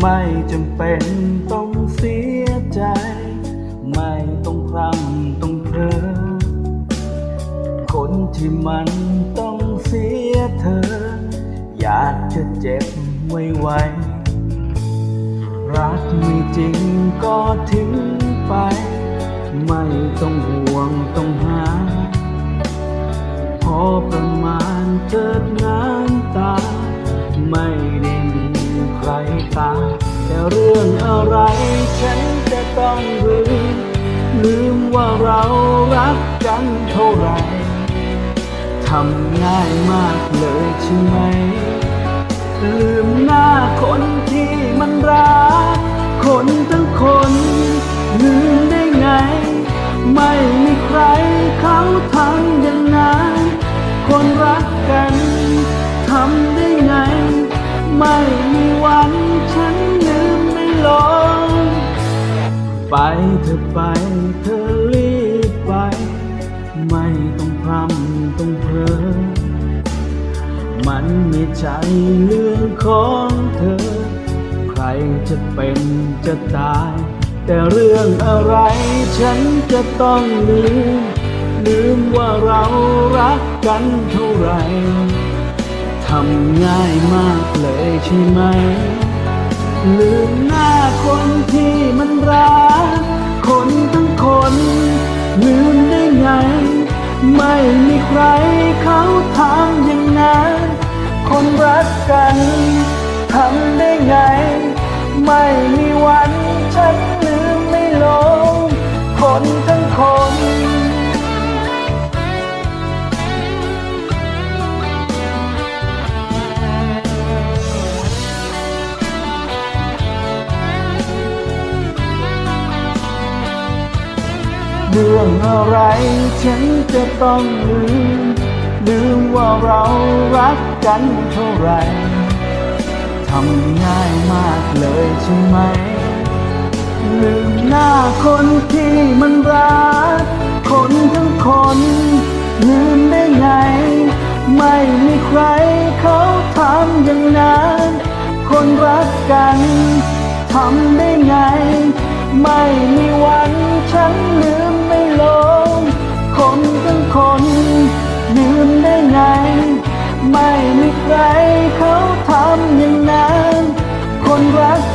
ไม่จำเป็นต้องเสียใจ ไม่ต้องพรำต้องเพ้อคนที่มันต้องเสียเธอ อยากจะเจ็บไว้ไว้รักไม่จริงก็ทิ้งไป ไม่ต้องห่วงต้องหา พอประมาณเกิดน้ำตา ไม่ได้ มีใครตาแต่เรื่องอะไรฉันจะต้องลืม ลืมว่าเรารักกันเท่าไรทำง่ายมากเลยใช่ไหม ลืมหน้าคนที่มันรัก คนทั้งคน ลืมได้ไง ไม่มีใครเขาทำอย่างนั้นคนรักกันทำได้ไง ไม่ ไปเธอไปเธอรีบไป ไม่ต้องพร่ำต้องเพ้อมันไม่ใช่เรื่องของเธอ ใครจะเป็นจะตาย แต่เรื่องอะไรฉันจะต้องลืม ลืมว่าเรารักกันเท่าไหร่ทำง่ายมากเลยใช่ไหม ลืมหน้า คนที่มันรัก คนทั้งคน ลืมได้ไง ไม่มีใครเขาทำอย่างนั้นคนรักกันทำได้ไง ไม่มีวันฉันลืมไม่ลงคนทั้ง เรื่องอะไรฉันจะต้องลืม ลืมว่าเรารักกันเท่าไรทำง่ายมากเลยใช่ไหม ลืมหน้าคนที่มันรัก คนทั้งคน ลืมได้ไง ไม่มีใครเขาทำอย่างนั้นคนรักกันทำได้ไง ไม่มีวันฉันลืม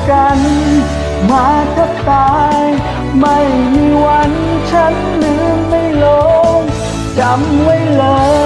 กัน มาแทบตาย ไม่มีวันฉันลืมไม่ลงจำไว้เลย